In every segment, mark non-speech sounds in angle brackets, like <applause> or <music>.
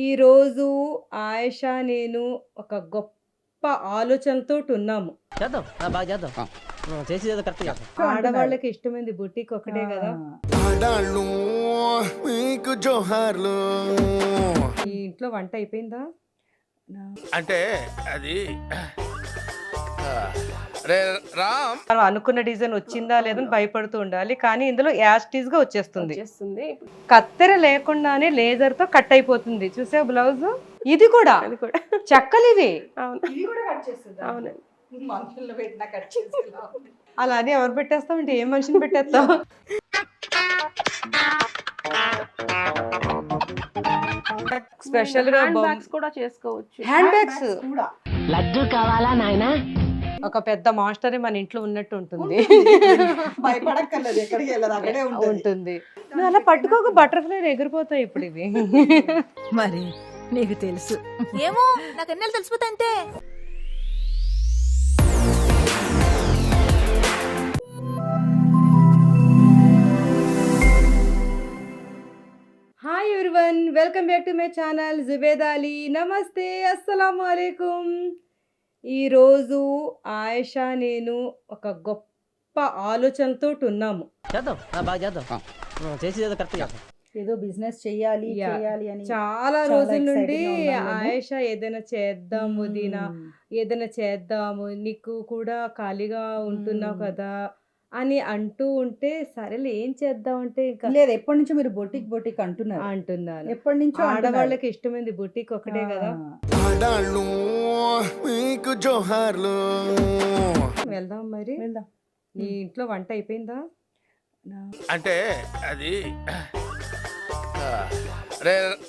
ఈరోజు ఆయేష, నేను ఒక గొప్ప ఆలోచనతోటి ఉన్నాము. చేద్దాం. బాగా చేద్దాం. చేసేది ఆడవాళ్ళకి ఇష్టమైంది బుటీక్ ఒకటే కదా! ఆడాళ్ళు మీకు జోహార్లు. ఈ ఇంట్లో వంట అయిపోయిందా? అంటే అది మనం అనుకున్న డిజైన్ వచ్చిందా లేదని భయపడుతూ ఉండాలి. కానీ ఇందులో యాస్టీస్‌గా వచ్చేస్తుంది. వచ్చేస్తుంది కత్తెర లేకుండానే లేజర్తో కట్ అయిపోతుంది. చూసావు బ్లౌజ్? ఇది కూడా అది కూడా చెక్కలివి. అవును ఇవి కూడా కట్ చేస్తుందా అవునండి మనుషుల్లో పెట్టినా కట్ చేసేలా ఉంది. అలా అని ఎవరు పెట్టేస్తాం అంటే ఏ మనిషిని పెట్టేస్తాం? స్పెషల్గా హ్యాండ్ బ్యాగ్స్ కూడా చేసుకోవచ్చు హ్యాండ్ బ్యాగ్స్ కూడా లడ్డు కావాలా నాయనా ఒక పెద్ద మాస్టరే మన ఇంట్లో ఉన్నట్టు ఉంటుంది. <laughs> భయపడక్కర్లేదు ఎక్కడికి వెళ్ళదు అక్కడే ఉంటుంది. నువ్వు అలా పట్టుకోక బటర్ఫ్లై ఎగిరిపోతాయి ఇప్పుడు ఇవి. <laughs> మరి నీకు తెలుసు. ఏమో నాకు ఎన్నెలు తెలిసిపోతా అంతే hi everyone welcome back to my channel Zubed Ali నమస్తే అస్సలాము అలైకుం ఈరోజు ఆయేష నేను ఒక గొప్ప ఆలోచనతోటి ఉన్నాము ఏదో బిజినెస్ చెయ్యాలి Yeah. చెయ్యాలి అని చాలా రోజుల నుండి. ఆయేష ఏదైనా చేద్దాము దీనా. ఏదైనా చేద్దాము నీకు కూడా ఖాళీగా ఉంటున్నావు. కదా అని అంటూ ఉంటే సరేలే ఏం చేద్దాం అంటే ఇంకా లేదు ఎప్పటి నుంచో మీరు బొటిక్ బొటిక్ అంటున్నారు. అంటున్నాను. ఎప్పటి నుంచో ఆడవాళ్ళకి ఇష్టమైంది బుటీక్ ఒకటే కదా. మీకు జోహార్లు. వెళ్దాం మరి. వెళ్దాం. నీ ఇంట్లో వంట అయిపోయిందా? అంటే అది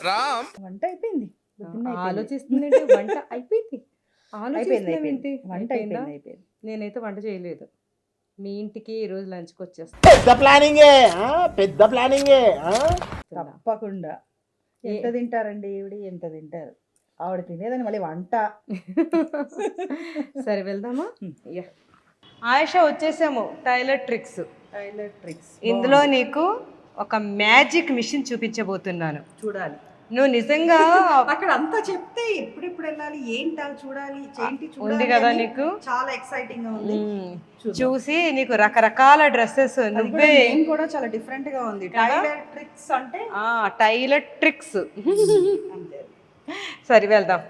రామ్. వంట అయిపోయింది. ఆలోచిస్తుంది వంట అయిపోయింది? <laughs> అయిపోయింది వంట అయిపోయింది. నేనైతే వంట చేయలేదు. మీ ఇంటికి ఈ రోజు లంచ్కి వచ్చేస్తా. పెద్ద ప్లానింగే ఆ? పెద్ద ప్లానింగే ఆ? తప్పకుండా. ఎంత తింటారండి ఈవిడ? ఎంత తింటారు? ఆవిడ తినేదని మళ్ళీ వంట. <laughs> సరే వెళ్దామా. యా. ఆయేష వచ్చేసాము. టైలర్ ట్రిక్స్ టైలర్ ట్రిక్స్ ఇందులో నీకు ఒక మ్యాజిక్ మిషన్ చూపించబోతున్నాను. చూడాలి. నువ్వు నిజంగా అక్కడ అంతా చెప్తే ఎప్పుడెప్పుడు వెళ్ళాలి ఏంటా చూడాలి ఏంటి చూడాలి ఉంది కదా నీకు? చాలా ఎక్సైటింగ్గా ఉంది. చూసి నీకు రకరకాల డ్రెస్సెస్ నువ్వే కూడా చాలా డిఫరెంట్గా ఉంది? టైలర్ ట్రిక్స్ అంటే? ఆ, టైలర్ ట్రిక్స్ అంతే. సరే వెళ్దాం.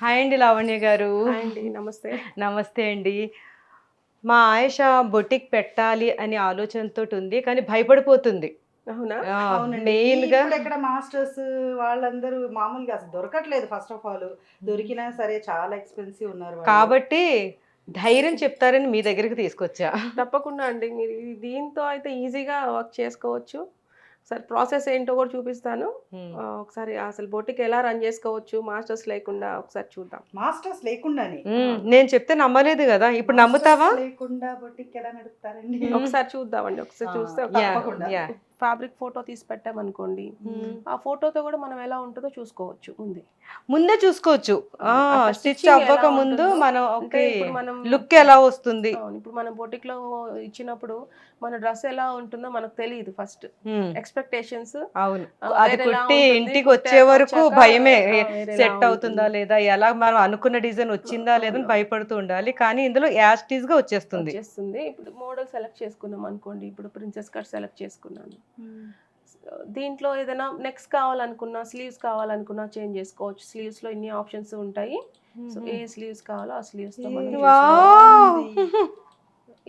హాయ్ అండి లావణ్య గారు. హాయ్ అండి నమస్తే. నమస్తే అండి. మా ఆయేష బొటిక్ పెట్టాలి అనే ఆలోచనతో ఉంది కానీ భయపడిపోతుంది. అవునా? మెయిన్గా ఇప్పుడు ఇక్కడ మాస్టర్స్ వాళ్ళందరూ మామూలుగా అసలు దొరకట్లేదు ఫస్ట్ ఆఫ్ ఆల్. దొరికినా సరే చాలా ఎక్స్పెన్సివ్ ఉన్నారు. కాబట్టి ధైర్యం చెప్తారని మీ దగ్గరికి తీసుకొచ్చా. తప్పకుండా అండి. మీరు దీంతో అయితే ఈజీగా వర్క్ చేసుకోవచ్చు. ఒకసారి ప్రాసెస్ ఏంటో కూడా చూపిస్తాను. ఒకసారి అసలు బొటిక్ ఎలా రన్ చేసుకోవచ్చు మాస్టర్స్ లేకుండా ఒకసారి చూద్దాం. మాస్టర్స్ లేకుండానే. నేను చెప్తే నమ్మలేదు కదా. ఇప్పుడు నమ్ముతావా? లేకుండా బొటిక్ ఎలా నడుపుతారండి? ఒకసారి చూద్దామండి. ఒకసారి చూస్తే. ఫ్యాబ్రిక్ ఫోటో తీసి పెట్టామనుకోండి ఆ ఫోటోతో కూడా మనం ఎలా ఉంటుందో చూసుకోవచ్చు ఉంది ముందే చూసుకోవచ్చు. స్టిచ్ అవ్వక ముందు మనం ఓకే మనం లుక్ ఎలా వస్తుంది? అవును, ఇప్పుడు మనం బొటిక్లో ఇచ్చినప్పుడు మన డ్రెస్ ఎలా ఉంటుందో మనకు తెలియదు ఫస్ట్. ఎక్స్పెక్టేషన్స్ అవును. ఆ, అది కుట్టి ఇంటికి వచ్చే వరకు భయమే. సెట్ అవుతుందా. లేదా ఎలా మనం అనుకున్న డిజైన్ వచ్చిందా లేదని భయపడుతూ ఉండాలి. కానీ ఇందులో యాస్టీస్గా వచ్చేస్తుంది. వచ్చేస్తుంది. ఇప్పుడు మోడల్ సెలెక్ట్ చేసుకున్నాం అనుకోండి ఇప్పుడు ప్రిన్సెస్ కట్ సెలెక్ట్ చేసుకున్నాను. దీంట్లో ఏదైనా నెక్స్ట్ కావాలనుకున్నా స్లీవ్స్ కావాలనుకున్నా చేంజ్ చేసుకోవచ్చు. స్లీవ్స్లో ఇన్ని ఆప్షన్స్ ఉంటాయి. సో ఏ స్లీవ్స్ కావాలో ఆ స్లీవ్స్తో మనం. <laughs>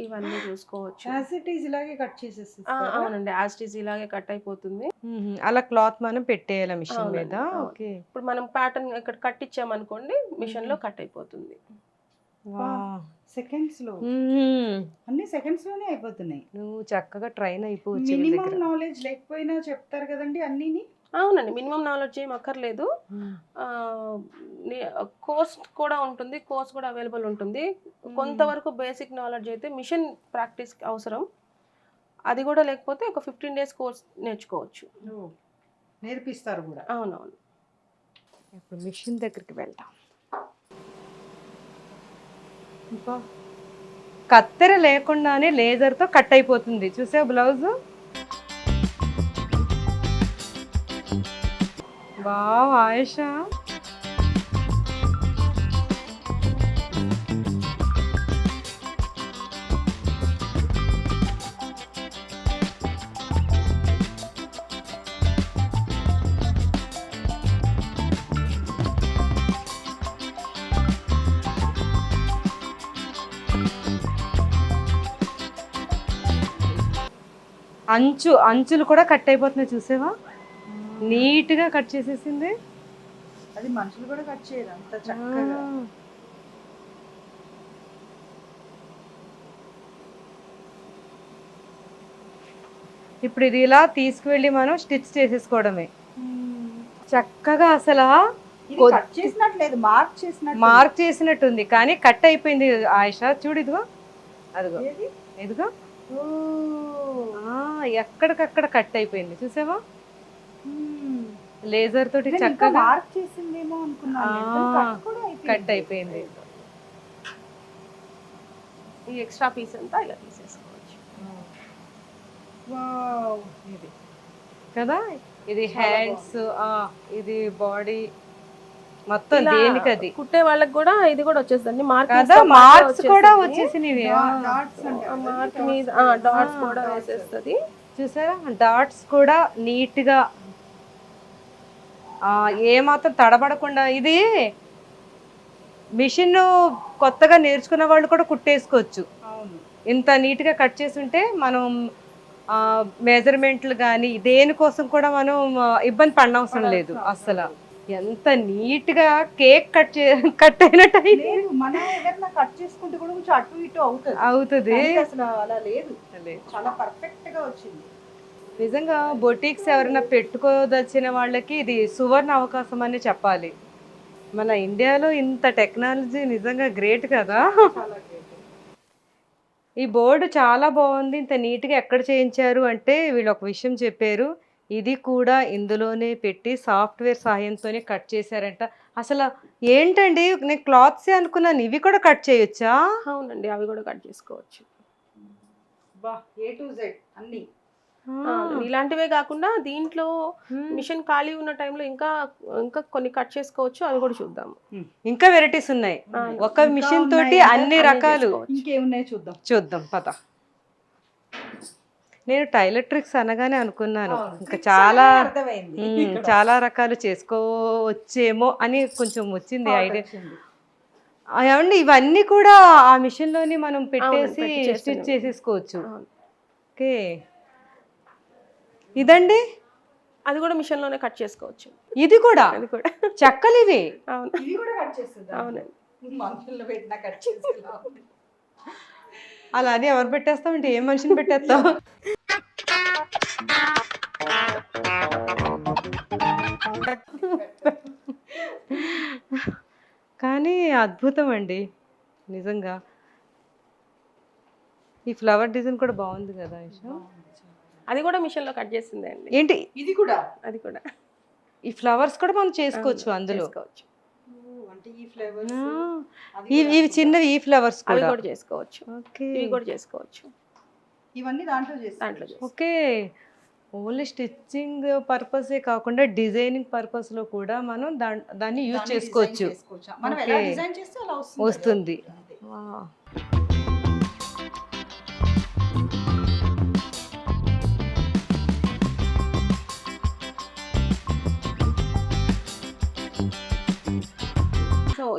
ఇవన్నీ చూసుకోవచ్చు. యాజ్ ఇట్ ఈస్ ఇలాగే కట్ చేసేసి ఆ, అవునండి. యాస్టీస్ ఇలాగే కట్ అయిపోతుంది. అలా క్లాత్ మనం పెట్టేయాలి మిషన్ అవునండి, మీద. ఓకే. ఇప్పుడు మనం ప్యాటర్న్ ఇక్కడ కట్ ఇచ్చామనుకోండి మిషన్లో కట్ అయిపోతుంది. సెకండ్స్లో. అన్ని సెకండ్స్లోనే అయిపోతున్నాయి. నువ్వు చక్కగా ట్రైన్ అయిపోవచ్చు మినిమం నాలెడ్జ్ లేకపోయినా చెప్తారు కదండి అన్నిని. అవునండి మినిమం నాలెడ్జ్ ఏం అక్కర్లేదు. కోర్స్ కూడా ఉంటుంది కోర్స్ కూడా అవైలబుల్ ఉంటుంది. కొంతవరకు బేసిక్ నాలెడ్జ్ అయితే మిషన్ ప్రాక్టీస్ అవసరం. అది కూడా లేకపోతే ఒక ఫిఫ్టీన్ డేస్ కోర్స్ నేర్చుకోవచ్చు. నేర్పిస్తారు కూడా. అవునవును. ఇప్పుడు మిషన్ దగ్గరికి అబ్బా, కత్తెర లేకుండానే లేజర్తో కట్ అయిపోతుంది. చూసే బ్లౌజ్? వావ్ ఆయుష. అంచు అంచులు కూడా కట్ అయిపోతున్నాయి చూసేవా? నీట్గా కట్ చేసేసింది. అది మనుషులు కూడా కట్ చేయరు అంత చక్కగా. ఇప్పుడు ఇది ఇలా తీసుకువెళ్ళి మనం స్టిచ్ చేసేసుకోవడమే. చక్కగా అసలు మార్క్ చేసినట్టు మార్క్ చేసినట్టుంది కానీ కట్ అయిపోయింది ఆయుష. చూడు ఇదిగో. అదిగో? ఇదిగో. ఎక్కడికక్కడ కట్ అయిపోయింది. చూసావా. లేజర్ తోటి చక్కగా మార్క్ చేసిందేమో అనుకున్నాను. ఆ, కట్ అయిపోయింది. ఈ ఎక్స్ట్రా పీస్ అంతా ఇలా తీసేసుకోవచ్చు. వావ్. ఇది. కదా? ఇది హ్యాండ్స్ ఇది బాడీ మొత్తం దేనికి అది కుట్టే వాళ్ళకి కూడా ఇది కూడా వచ్చేస్తుంది మార్క్ మార్క్స్ కూడా వచ్చేసినవి. మార్క్ మీద డాట్స్ కూడా వేసేస్తుంది. చూసారా? డాట్స్ కూడా నీట్గా ఆ, ఏమాత్రం తడబడకుండా ఇది మిషన్ కొత్తగా నేర్చుకున్న వాళ్ళు కూడా కుట్టేసుకోవచ్చు. అవును. ఇంత నీట్గా కట్ చేసి ఉంటే మనం మెజర్మెంట్లు కానీ దేనికోసం కూడా మనం ఇబ్బంది పడనవసరం లేదు అసలు ఎంత నీట్గా కేక్ కట్ చే కట్ అయినట్టు. లేదు మనం ఏదైనా కట్ చేసుకుంటే కూడా కొంచెం అటు ఇటు అవుతుంది. అవుతుంది. అసలు అలా లేదు. చాలా పర్ఫెక్ట్గా వచ్చింది. నిజంగా బొటిక్స్ ఎవరైనా పెట్టుకోదలిచిన వాళ్ళకి ఇది సువర్ణ అవకాశం అని చెప్పాలి. మన ఇండియాలో ఇంత టెక్నాలజీ నిజంగా గ్రేట్ కదా. ఈ బోర్డు చాలా బాగుంది. ఇంత నీట్గా ఎక్కడ చేయించారు అంటే వీళ్ళు ఒక విషయం చెప్పారు. ఇది కూడా ఇందులోనే పెట్టి సాఫ్ట్వేర్ సహాయంతోనే కట్ చేశారంట. అసలు ఏంటండి? నేను క్లాత్సే అనుకున్నాను. ఇవి కూడా కట్ చేయొచ్చా? అవునండి. అవి కూడా కట్ చేసుకోవచ్చు. ఏ టు జెడ్ అన్ని. ఆ, ఇలాంటివే కాకుండా దీంట్లో. మిషన్ ఖాళీ ఉన్న టైంలో ఇంకా ఇంకా కొన్ని కట్ చేసుకోవచ్చు. అవి కూడా చూద్దాం. ఇంకా వెరైటీస్ ఉన్నాయి. ఒక మిషన్ తోటి అన్ని రకాలు. ఇంకేమున్నాయి చూద్దాం. చూద్దాం. పద. నేను టైలర్ ట్రిక్స్ అనగానే అనుకున్నాను. ఇంకా చాలా. చాలా రకాలు చేసుకోవచ్చేమో అని కొంచెం వచ్చింది ఐడియా. ఏమండి ఇవన్నీ కూడా ఆ మిషన్లోని మనం పెట్టేసి పెట్టి స్టిచ్. చేసేసుకోవచ్చు. ఓకే. ఇదండి? అది కూడా మిషన్లోనే కట్ చేసుకోవచ్చు. ఇది కూడా? అది కూడా. చెక్కలు ఇవి? అవును. ఇవి కూడా కట్ చేస్తుంది? అవునండి. అలా అని ఎవరు పెట్టేస్తామంటే ఏ మనిషిని పెట్టేస్తాం? <laughs> కానీ అద్భుతం అండి నిజంగా. ఈ ఫ్లవర్ డిజైన్ కూడా బాగుంది కదా ఐషా అది కూడా మిషన్లో కట్ చేసిందే అండి. ఏంటి? ఇది కూడా? అది కూడా. ఈ ఫ్లవర్స్ కూడా మనం చేసుకోవచ్చు అందులో. చేసుకోవచ్చు. అంటే ఈ ఫ్లేవర్స్ ఆ, ఇవి ఇవి చిన్నవి ఈ ఫ్లవర్స్ కూడా. కూడా చేసుకోవచ్చు. ఓకే. ఇవి కూడా చేసుకోవచ్చు. ఇవన్నీ దాంట్లో చేస్తాం. దాంట్లో. ఓకే. ఓన్లీ స్టిచ్చింగ్ పర్పసే కాకుండా డిజైనింగ్ పర్పస్లో కూడా మనం దాన్ని యూజ్ చేసుకోవచ్చు design చేసుకోవచ్చు. మనం ఎలా Okay. డిజైన్ చేస్తే అలా వస్తుంది.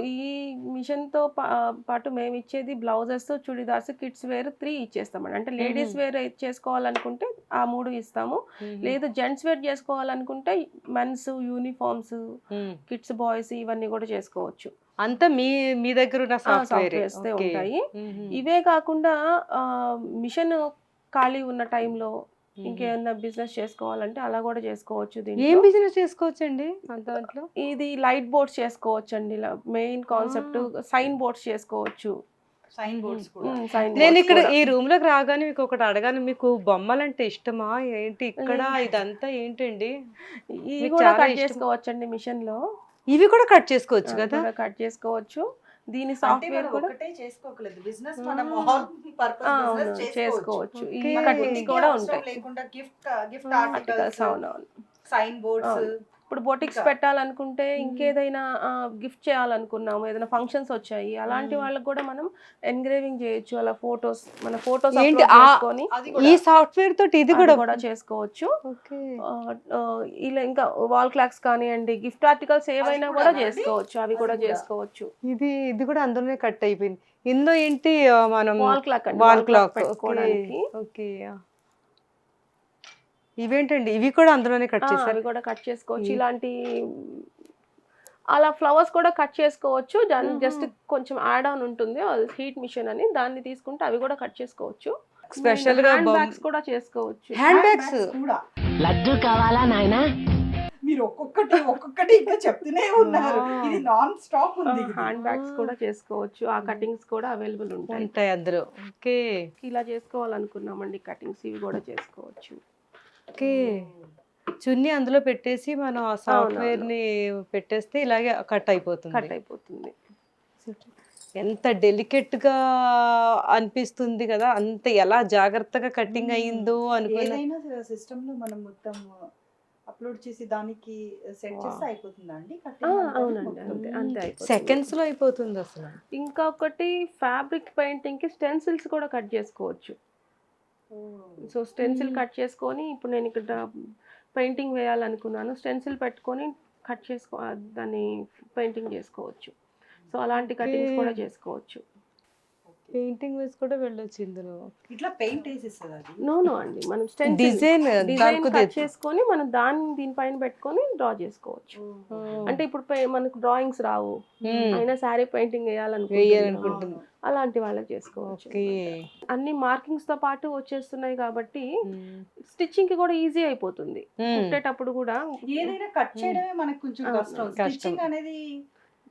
ఈ మిషన్తో పా- పాటు మేము ఇచ్చేది blouses chudidars kids wear three ఇచ్చేస్తామండి. అంటే లేడీస్ వేర్ చేసుకోవాలనుకుంటే ఆ మూడు ఇస్తాము. లేదు జెంట్స్ వేర్ చేసుకోవాలనుకుంటే మెన్స్ యూనిఫామ్స్. కిడ్స్ బాయ్స్ ఇవన్నీ కూడా చేసుకోవచ్చు. అంతా మీ మీ దగ్గర ఉన్న సాఫ్ట్వేర్స్ ఉంటాయి. ఇవే కాకుండా మిషన్ ఖాళీ ఉన్న టైంలో ఇంకేమన్నా బిజినెస్ చేసుకోవాలంటే అలా కూడా చేసుకోవచ్చు ఏం బిజినెస్ చేసుకోవచ్చు అండి దాంట్లో? ఇది లైట్ బోర్డ్స్ చేసుకోవచ్చు అండి మెయిన్ కాన్సెప్ట్ సైన్ బోర్డ్స్ చేసుకోవచ్చు. సైన్ బోర్డ్స్ నేను ఇక్కడ కూడా. ఈ రూమ్లోకి రాగానే మీకు ఒకటి అడగాను. మీకు బొమ్మలంటే ఇష్టమా? ఏంటి ఇక్కడ. ఇదంతా ఏంటండి? ఇవి కూడా కట్ ఇష్టం. చేసుకోవచ్చు అండి మిషన్లో ఇవి కూడా కట్ చేసుకోవచ్చు కదా? కట్ చేసుకోవచ్చు. దీని సాఫ్ట్వేర్ కూడా ఒకటే చేసుకోకలేదు బిజినెస్. మనం పర్పస్ చేసుకోవచ్చు ఈ. కటింగ్స్ కూడా ఉంటాయి లేకుండా గిఫ్ట్ గిఫ్ట్ ఆర్టికల్స్ అవునవును సైన్ బోర్డ్స్. ఇప్పుడు బొటిక్స్. పెట్టాలనుకుంటే ఇంకేదైనా గిఫ్ట్ చేయాలనుకున్నాము ఏదైనా ఫంక్షన్స్ వచ్చాయి అలాంటి. వాళ్ళకి కూడా మనం ఎన్గ్రేవింగ్ చేయొచ్చు అలా ఫొటోస్ మన ఫొటోస్ చేసుకొని ఈ సాఫ్ట్వేర్ తోటి ఇది కూడా కూడా చేసుకోవచ్చు ఇలా ఇంకా వాల్ క్లాక్స్ కానివ్వండి గిఫ్ట్ ఆర్టికల్స్ ఏవైనా కూడా? చేసుకోవచ్చు అవి కూడా. చేసుకోవచ్చు ఇది ఇది కూడా అందులోనే కట్ అయిపోయింది ఇందులో ఏంటి మనం వాల్ క్లాక్ వాల్ క్లాక్ పెట్టుకోవడానికి ఓకే ఇవేంటండి? ఇవి కూడా అందులోనే కట్ ఆ, చేశారు. అవి కూడా కట్ చేసుకోవచ్చు. ఇలాంటి అలా ఫ్లవర్స్ కూడా కట్ చేసుకోవచ్చు. మ్మ్. జస్ట్ కొంచెం యాడ్ ఆన్ ఉంటుంది. హీట్ మిషన్ అని. దాన్ని తీసుకుంటే అవి కూడా కట్ చేసుకోవచ్చు. స్పెషల్గా హ్యాండ్ బ్యాగ్స్ కూడా చేసుకోవచ్చు. హ్యాండ్ బ్యాగ్స్ కూడా. లడ్డు కావాలా నాయనా? మీరు ఒక్కొక్కటి ఒక్కొక్కటి ఇంకా చెప్తూనే ఉన్నారు. ఇది నాన్ స్టాప్ ఉంది. హ్యాండ్ బ్యాగ్స్ కూడా చేసుకోవచ్చు. ఆ కటింగ్స్ కూడా అవైలబుల్ ఉంటాయి. ఉంటాయి అందులో. ఓకే. ఇలా చేసుకోవాలనుకున్నామండి. కటింగ్స్ ఇవి కూడా చేసుకోవచ్చు. ఓకే. చున్నీ అందులో పెట్టేసి మనం ఆ సాఫ్ట్వేర్ని పెట్టేస్తే ఇలాగే కట్ కట్ అయిపోతుంది. అయిపోతుంది ఎంత డెలికేట్గా అనిపిస్తుంది కదా! అంత ఎలా జాగ్రత్తగా కటింగ్ అయ్యిందో అనుకున్నా ఏదైనా సిస్టమ్లో మనం మొత్తం అప్లోడ్ చేసి దానికి సెట్ చేస్తే. అయిపోతుందా అండి? అవునండి? అంతే అయిపోతుంది. సెకండ్స్లో అయిపోతుంది అసలు. ఇంకొకటి ఫ్యాబ్రిక్ పెయింటింగ్కి స్టెన్సిల్స్ కూడా కట్ చేసుకోవచ్చు. సో స్టెన్సిల్ కట్ చేసుకొని ఇప్పుడు నేను ఇక్కడ పెయింటింగ్ వేయాలనుకున్నాను. స్టెన్సిల్ పెట్టుకొని కట్ చేసుకో దాన్ని పెయింటింగ్ చేసుకోవచ్చు. సో అలాంటి కటింగ్స్ కూడా. చేసుకోవచ్చు. పెయింటింగ్ వేసి కూడా వెళ్ళొచ్చు ఇందులో. ఇట్లా పెయింట్ వేసేస్తుంది అది? నో నో అండి మనం స్టెన్సిల్. డిజైన్ డిజైన్ కట్ చేసుకొని మనం దాన్ని దీనిపైన పెట్టుకొని డ్రా చేసుకోవచ్చు. అంటే ఇప్పుడు మనకు డ్రాయింగ్స్ రావు. అయినా సారీ పెయింటింగ్ వేయాలనుకుంటుంది అలాంటి వాళ్ళకి చేసుకోవచ్చు అన్ని మార్కింగ్స్తో పాటు వచ్చేస్తున్నాయి కాబట్టి స్టిచ్చింగ్కి కూడా ఈజీ అయిపోతుంది. కుట్టేటప్పుడు కూడా ఏదైనా కట్ చేయడమే మనకు కొంచెం కష్టం. స్టిచ్చింగ్ అనేది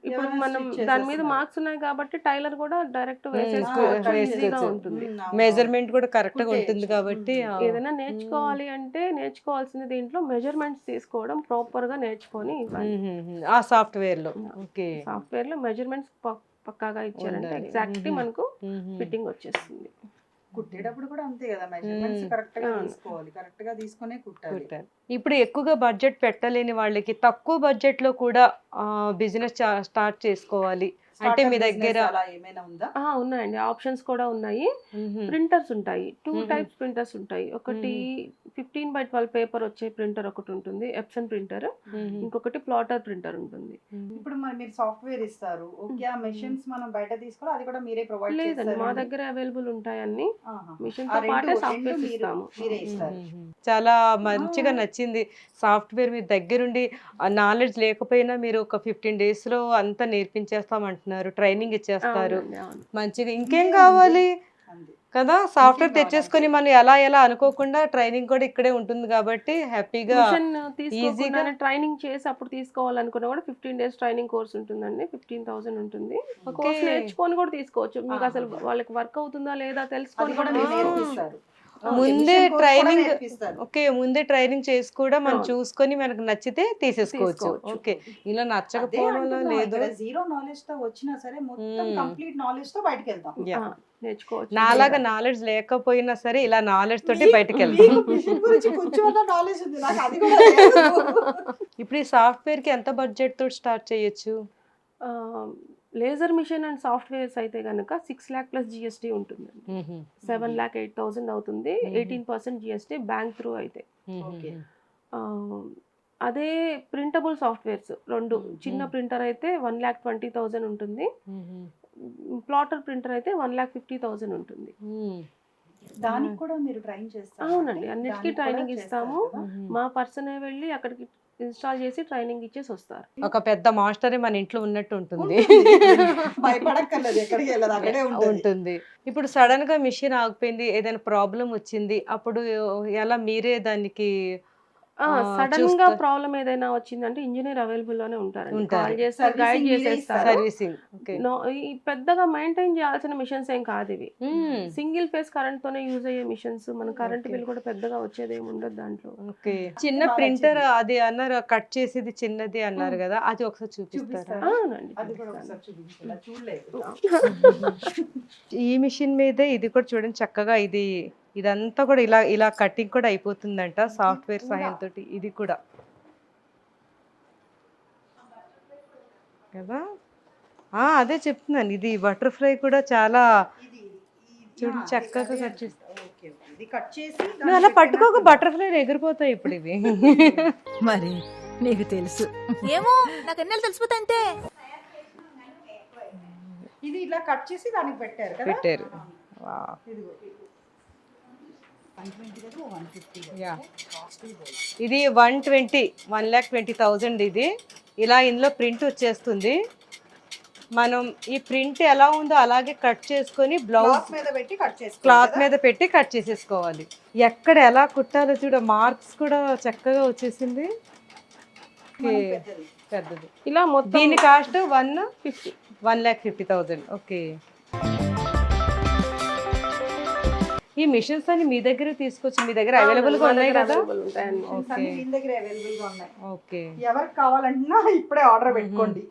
ఇప్పుడు మనం దాని మీద. మార్క్స్ ఉన్నాయి కాబట్టి టైలర్ కూడా డైరెక్ట్. ఉంటుంది. మెజర్మెంట్ కూడా కరెక్ట్గా. ఉంటుంది కాబట్టి ఏదైనా నేర్చుకోవాలి అంటే నేర్చుకోవాల్సింది దీంట్లో మెజర్మెంట్స్ తీసుకోవడం ప్రాపర్గా నేర్చుకొని. ఆ సాఫ్ట్వేర్లో ఓకే సాఫ్ట్వేర్లో మెజర్మెంట్స్ పక్కాగా ఇచ్చారంటే. ఎగ్జాక్ట్లీ. మనకు. ఫిట్టింగ్ వచ్చేస్తుంది కుట్టేటప్పుడు కూడా అంతే కదా మెజర్మెంట్స్. కరెక్ట్గా. తీసుకోవాలి కరెక్ట్గా తీసుకునే కుట్టాలి. ఇప్పుడు ఎక్కువగా బడ్జెట్ పెట్టలేని వాళ్ళకి తక్కువ బడ్జెట్లో కూడా బిజినెస్ స్టార్ట్ చేసుకోవాలి అంటే మీ దగ్గర అలా ఏమైనా ఉందా? ఆ, ఉన్నాయండి. ఆప్షన్స్ కూడా ఉన్నాయి. ప్రింటర్స్ ఉంటాయి. టూ. టైప్స్ ప్రింటర్స్ ఉంటాయి. ఒకటి ఫిఫ్టీన్ బై ట్వెల్వ్ పేపర్ వచ్చే ప్రింటర్ ఒకటి ఉంటుంది. Epson printer. ఇంకొకటి ప్లాటర్ ప్రింటర్ ఉంటుంది. ఇప్పుడు మరి మీరు సాఫ్ట్వేర్ ఇస్తారు. ఓకే ఆ మెషిన్స్ మనం బయట తీసుకోవాలి. అది కూడా మీరే ప్రొవైడ్ లేదండి మా దగ్గర అవైలబుల్ ఉంటాయి అన్ని. మిషన్తో పాటే సాఫ్ట్వేర్ మీరు- ఇస్తాము. మీరే ఇస్తారు. చాలా మంచిగా నచ్చింది. సాఫ్ట్వేర్ మీ దగ్గరుండి నాలెడ్జ్ లేకపోయినా మీరు ఒక ఫిఫ్టీన్ డేస్లో అంతా నేర్పించేస్తాం అంటున్నారు ట్రైనింగ్ ఇచ్చేస్తారు. మంచిగా ఇంకేం కావాలి? కదా సాఫ్ట్వేర్ తెచ్చేసుకొని మనం ఎలా ఎలా అనుకోకుండా ట్రైనింగ్ కూడా ఇక్కడే ఉంటుంది కాబట్టి హ్యాపీగా తీసుకోకుండానే ట్రైనింగ్ చేసి అప్పుడు తీసుకోవాలనుకున్నా కూడా ఫిఫ్టీన్ డేస్ ట్రైనింగ్ కోర్స్ ఉంటుందండి ఫిఫ్టీన్ థౌసండ్ ఉంటుంది. కోర్స్ నేర్చుకొని కూడా తీసుకోవచ్చు. మీకు అసలు వాళ్ళకి వర్క్ అవుతుందా లేదా తెలుసుకొని కూడా ముందే నేర్పిస్తారు. ఓకే ముందే ట్రైనింగ్ చేసి కూడా మనం. చూసుకొని మనకు నచ్చితే తీసేసుకోవచ్చు. ఓకే ఇలా నచ్చకపోవడం లేదు జీరో నాలెడ్జ్తో వచ్చినా సరే మొత్తం. కంప్లీట్ నాలెడ్జ్తో బయటకు వెళ్తాం నాలాగా నాలెడ్జ్ లేకపోయినా సరే ఇలా నాలెడ్జ్ తోటి బయటకు వెళ్తాం. ఇప్పుడు ఈ సాఫ్ట్వేర్కి ఎంత బడ్జెట్ తోటి స్టార్ట్ చేయొచ్చు లేజర్ మిషన్ అండ్ సాఫ్ట్వేర్స్ అయితే కనుక సిక్స్ ల్యాక్ ప్లస్ జిఎస్టీ ఉంటుంది సెవెన్ ల్యాక్ ఎయిట్ థౌసండ్ అవుతుంది. Eighteen percent GST bank through అయితే. అదే ప్రింటబుల్ సాఫ్ట్వేర్స్ రెండు. చిన్న ప్రింటర్ అయితే వన్ ల్యాక్ ట్వంటీ థౌసండ్ ఉంటుంది. ప్లాటర్ ప్రింటర్ అయితే వన్ ల్యాక్ ఫిఫ్టీ థౌసండ్ ఉంటుంది. దానికి కూడా మీరు ట్రైన్ చేస్తారు? అవునండి, అన్నిటికీ training ఇస్తాము. మా పర్సనే వెళ్ళి అక్కడికి ఇన్స్టాల్ చేసి ట్రైనింగ్ ఇచ్చేసి వస్తారు. ఒక పెద్ద మాస్టరే మన ఇంట్లో ఉన్నట్టు ఉంటుంది. ఉంటుంది. <laughs> ఇప్పుడు సడన్గా మిషన్ ఆగిపోయింది ఏదైనా ప్రాబ్లం వచ్చింది అప్పుడు ఎలా మీరే దానికి సడన్గా ప్రాబ్లం ఏదైనా వచ్చిందంటే ఇంజనీర్ అవైలబుల్లోనే ఉంటారండి. ఉంటారు. కాల్ గైడ్ చేసేస్తారు. పెద్దగా మెయింటైన్ చేయాల్సిన మిషన్స్ ఏం కాదు ఇవి. సింగిల్ ఫేస్ కరెంట్ తోనే యూజ్ అయ్యే మిషన్స్ మన కరెంట్. బిల్ కూడా పెద్దగా వచ్చేది ఏమి ఉండదు దాంట్లో. ఓకే చిన్న ప్రింటర్. అది అన్నారు కట్ చేసేది చిన్నది అన్నారు కదా అది ఒకసారి చూపిస్తారా? <laughs> ఈ మిషన్ మీదే ఇది కూడా చూడండి చక్కగా ఇది ఇదంతా కూడా ఇలా ఇలా కటింగ్ కూడా అయిపోతుందంట సాఫ్ట్వేర్. సహాయంతో ఇది కూడా. కదా? ఆ, అదే చెప్తున్నాను. ఇది బటర్ఫ్లై కూడా చాలా చూడు, చక్కగా కట్ చేస్తా. Okay okay. ఇది కట్ చేసి నువ్వు దాన్ని అలా పట్టుకోక. బటర్ఫ్లై ఎగిరిపోతాయి ఇప్పుడు ఇవి. మరి నీకు తెలుసు. ఏమో నాకు ఎన్నెలు తెలిసిపోతాయంటే ఇది ఇలా కట్ చేసి దానికి పెట్టారు కదా? పెట్టారు వా. ఇదిగో వన్ ట్వంటీ కదా వన్ ఫిఫ్టీ యా. ఇది one twenty one lakh twenty thousand ఇది. ఇలా ఇందులో ప్రింట్ వచ్చేస్తుంది. మనం ఈ ప్రింట్ ఎలా ఉందో అలాగే కట్ చేసుకొని బ్లౌజ్ క్లాత్ మీద పెట్టి కట్ చేసి క్లాత్ మీద పెట్టి కట్ చేసేసుకోవాలి. ఎక్కడ ఎలా కుట్టాలో చూడ మార్క్స్ కూడా చక్కగా వచ్చేసింది. పెద్దది. ఇలా మొత్తం దీని cost one fifty one lakh fifty thousand okay. ఈ మిషన్స్ అన్ని మీ దగ్గర తీసుకొచ్చి మీ దగ్గర అవైలబుల్గా ఉన్నాయి కదా? దీని దగ్గర అవైలబుల్గా ఉన్నాయి. ఓకే. ఎవరికి కావాలంటున్నా ఇప్పుడే ఆర్డర్ పెట్టుకోండి.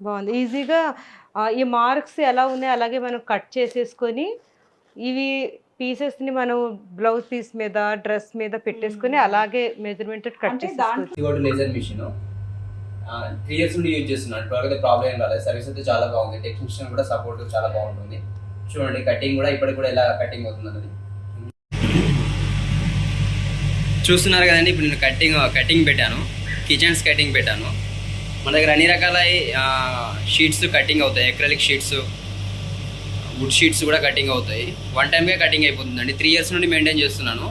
బాగుంది. ఈజీగా ఆ, ఈ మార్క్స్ ఎలా ఉన్నాయి అలాగే మనం కట్ చేసేసుకొని ఇవి పీసెస్ని మనం బ్లౌజ్ పీస్ మీద డ్రెస్ మీద పెట్టేసుకొని అలాగే మెజర్మెంట్ కట్ అంటే చేసేసుకోవచ్చు. ఇది ఒకటి లేజర్ మిషన్ త్రీ ఇయర్స్ నుండి యూజ్ చేస్తున్నాను. ఇప్పటివరకు ప్రాబ్లం ఏం రాలేదు. సర్వీస్ అయితే చాలా బాగుంది. టెక్నీషియన్ కూడా సపోర్ట్ చాలా బాగుంటుంది. చూడండి కటింగ్ కూడా ఇప్పటికి కూడా ఎలా కటింగ్ అవుతుంది అన్నది చూస్తున్నారు కదండి ఇప్పుడు నేను కటింగ్ కటింగ్ పెట్టాను. కిచెన్స్ కటింగ్ పెట్టాను. మన దగ్గర అన్ని రకాల షీట్స్ కటింగ్ అవుతాయి. ఎక్రలిక్ షీట్స్ వుడ్ షీట్స్ కూడా కటింగ్ అవుతాయి. వన్ టైమ్గా కటింగ్ అయిపోతుందండి. త్రీ ఇయర్స్ నుండి మెయింటైన్ చేస్తున్నాను.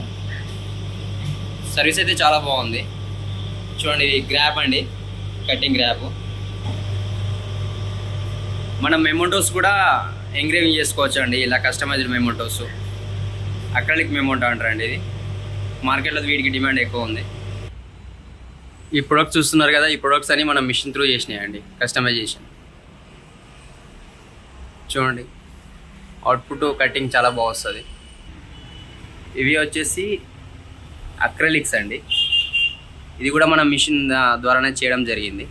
సర్వీస్ అయితే చాలా బాగుంది. చూడండి ఇది గ్రాప్ అండి. కటింగ్ గ్రాప్ మనం మెమోటోస్ కూడా ఎంగ్రేవింగ్ చేసుకోవచ్చు అండి ఇలా కస్టమైజ్డ్ మెమోటోస్ అక్రలిక్ మెమోటో అంటారండి ఇది. మార్కెట్లో వీటికి డిమాండ్ ఎక్కువ ఉంది. ఈ ప్రొడక్ట్స్ చూస్తున్నారు కదా ఈ ప్రొడక్ట్స్ అన్ని మనం మిషన్ త్రూ చేసినాయండి కస్టమైజేషన్ చూడండి అవుట్పుట్ కటింగ్ చాలా బాగా వస్తుంది. ఇవి వచ్చేసి అక్రలిక్స్ అండి. ఇది కూడా మనం మిషన్ ద్వారానే చేయడం జరిగింది.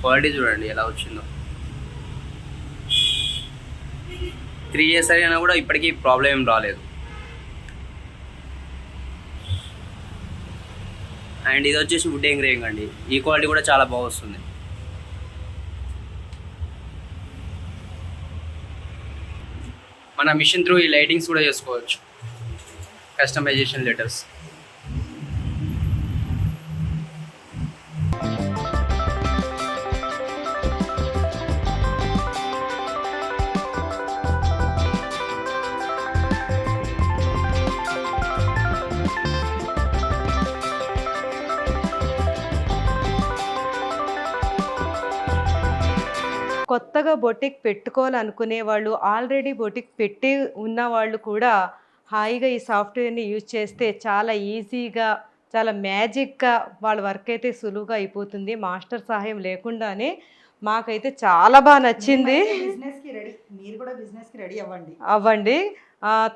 క్వాలిటీ చూడండి ఎలా వచ్చిందో. త్రీ ఇయర్స్ అయినా కూడా ఇప్పటికీ ప్రాబ్లం ఏం రాలేదు. అండ్ ఇది వచ్చేసి వుడ్ ఎంగ్రేవింగ్ అండి. ఈ క్వాలిటీ కూడా చాలా బాగా వస్తుంది. మన మిషన్ త్రూ ఈ లైటింగ్స్ కూడా చేసుకోవచ్చు. కస్టమైజేషన్ లెటర్స్ కొత్తగా బొటిక్ పెట్టుకోవాలనుకునే వాళ్ళు ఆల్రెడీ బొటిక్ పెట్టి ఉన్న వాళ్ళు కూడా హాయిగా ఈ సాఫ్ట్వేర్ని యూజ్ చేస్తే చాలా ఈజీగా చాలా మ్యాజిక్గా వాళ్ళ వర్క్ అయితే సులువుగా అయిపోతుంది. మాస్టర్ సహాయం లేకుండానే మాకైతే చాలా బాగా నచ్చింది. బిజినెస్కి రెడీ మీరు కూడా బిజినెస్కి రెడీ అవ్వండి. అవ్వండి.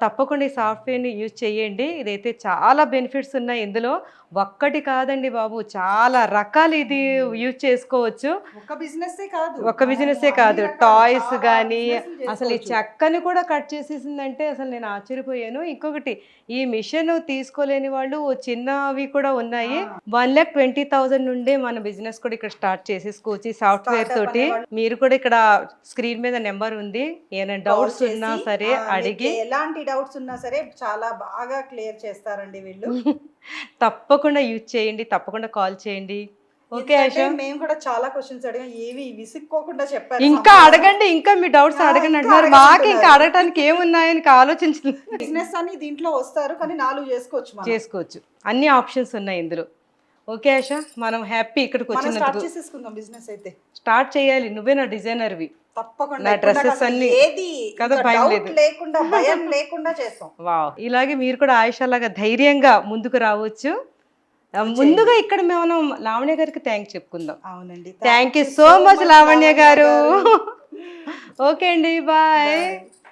తప్పకుండా ఈ సాఫ్ట్వేర్ని యూజ్ చేయండి. ఇదైతే చాలా బెనిఫిట్స్ ఉన్నాయి ఇందులో. ఒక్కటి కాదండి బాబు చాలా రకాలు ఇది యూజ్ చేసుకోవచ్చు. ఒక బిజినెస్ కాదు. ఒక బిజినెస్ కాదు. టాయ్స్ కానీ అసలు ఈ చెక్కని కూడా కట్ చేసేసిందంటే అసలు నేను ఆశ్చర్యపోయాను. ఇంకొకటి ఈ మిషన్ తీసుకోలేని వాళ్ళు చిన్నవి కూడా ఉన్నాయి. వన్ ల్యాక్ ట్వంటీ థౌజండ్ నుండే మన బిజినెస్ కూడా ఇక్కడ స్టార్ట్ చేసేసుకోవచ్చు ఈ సాఫ్ట్వేర్ తోటి. మీరు కూడా ఇక్కడ స్క్రీన్ మీద నెంబర్ ఉంది. ఏమైనా డౌట్స్ ఉన్నా సరే అడిగి. ఎలాంటి డౌట్స్ ఉన్నా సరే చాలా బాగా క్లియర్ చేస్తారండి వీళ్ళు. <laughs> తప్పకుండా యూజ్ చేయండి తప్పకుండా కాల్ చేయండి. ఓకే మేము కూడా చాలా క్వశ్చన్స్ అడిగాం. ఏవి విసుక్కోకుండా చెప్పారు ఇంకా అడగండి ఇంకా మీ డౌట్స్ అడగండి అంటున్నారు. మాకు ఇంకా. అడగటానికి ఏమున్నాయని ఆలోచించలేదు. బిజినెస్ అని దీంట్లో వస్తారు కానీ నాలుగు చేసుకోవచ్చు చేసుకోవచ్చు. అన్ని ఆప్షన్స్ ఉన్నాయి ఇందులో. ఓకే ఆశ? మనం హ్యాపీ ఇక్కడికి మనం స్టార్ట్ వచ్చినందుకు చేసేసుకుందాం బిజినెస్ అయితే. స్టార్ట్ చేయాలి. నువ్వే నా డిజైనర్వి తప్పకుండా నా అసలు అన్ని ఏది కదా భయం లేదు. లేకుండా భయం లేకుండా చేస్తాం. వావ్. ఇలాగే మీరు కూడా ఆయుష లాగా ధైర్యంగా ముందుకు రావచ్చు. ముందుగా ఇక్కడ మనం లావణ్య గారికి థ్యాంక్ చెప్పుకుందాం. అవునండి. Thank you so much Lavanya గారు. ఓకే <laughs> అండి బాయ్